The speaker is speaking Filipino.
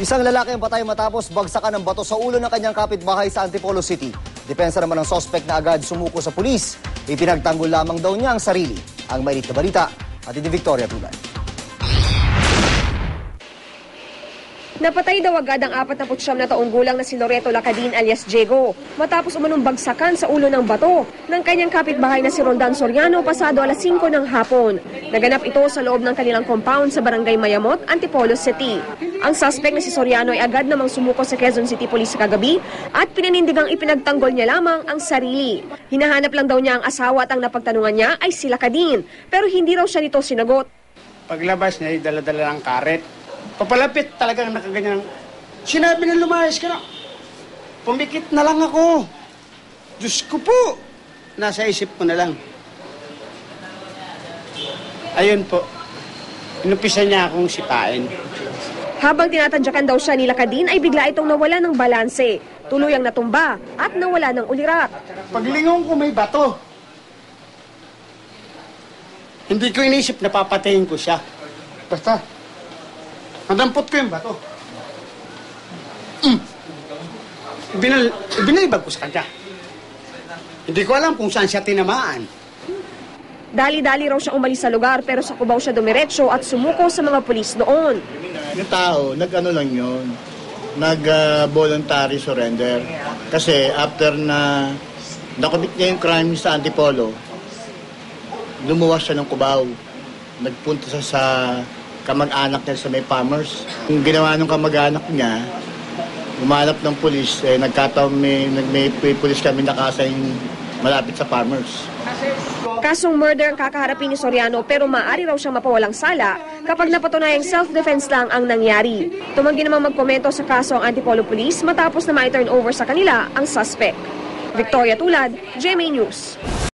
Isang lalaki ang patay matapos bagsakan ng bato sa ulo ng kanyang kapitbahay sa Antipolo City. Depensa naman ng sospek na agad sumuko sa pulis. Ipinagtanggol lamang daw niya ang sarili. Ang mainit na balita, at ni Victoria Tulan. Napatay daw agad ang 49 na taong gulang na si Loreto Lacadin alias Diego matapos umanong bagsakan sa ulo ng bato ng kanyang kapitbahay na si Rondan Soriano pasado alas 5 ng hapon. Naganap ito sa loob ng kanilang compound sa barangay Mayamot, Antipolo City. Ang suspect na si Soriano ay agad namang sumuko sa Quezon City Police kagabi at pinanindigang ipinagtanggol niya lamang ang sarili. Hinahanap lang daw niya ang asawa at ang napagtanungan niya ay si Lacadin pero hindi raw siya nito sinagot. Paglabas niya, dala-dala ng karet. Papalapit talagang nakaganyan. Sinabi na lumayas ka na. Pumikit na lang ako. Diyos ko po. Nasa isip ko na lang. Ayun po. Inumpisa niya akong sipain. Habang tinatadyakan daw siya ni Lacadin ay bigla itong nawala ng balanse. Tuluyang natumba at nawala ng ulirat. Paglingon ko may bato. Hindi ko inisip na papatayin ko siya. Basta, nadampot ko yung bato. Mm. Binal, binalibag ko sa kanya. Hindi ko alam kung saan siya tinamaan. Dali-dali raw siya umalis sa lugar pero sa kubaw siya dumiretso at sumuko sa mga pulis noon. Yung tao, nag-ano lang yun, nag-voluntary surrender. Kasi after na nakumit niya yung crime sa Antipolo, lumuwas siya ng Cubao. Nagpunta siya sa kamag-anak niya sa may farmers. Yung ginawa ng kamag-anak niya, umanap ng pulis, eh, nagkataon may, may, may pulis kami nakasign malapit sa farmers. Kasong murder ang kakaharapin ni Soriano pero maaari raw siyang mapawalang sala kapag napatunayang self-defense lang ang nangyari. Tumanggi namang magkomento sa kaso ang Antipolo Police matapos na ma-turn over sa kanila ang suspect. Victoria Tulad, GMA News.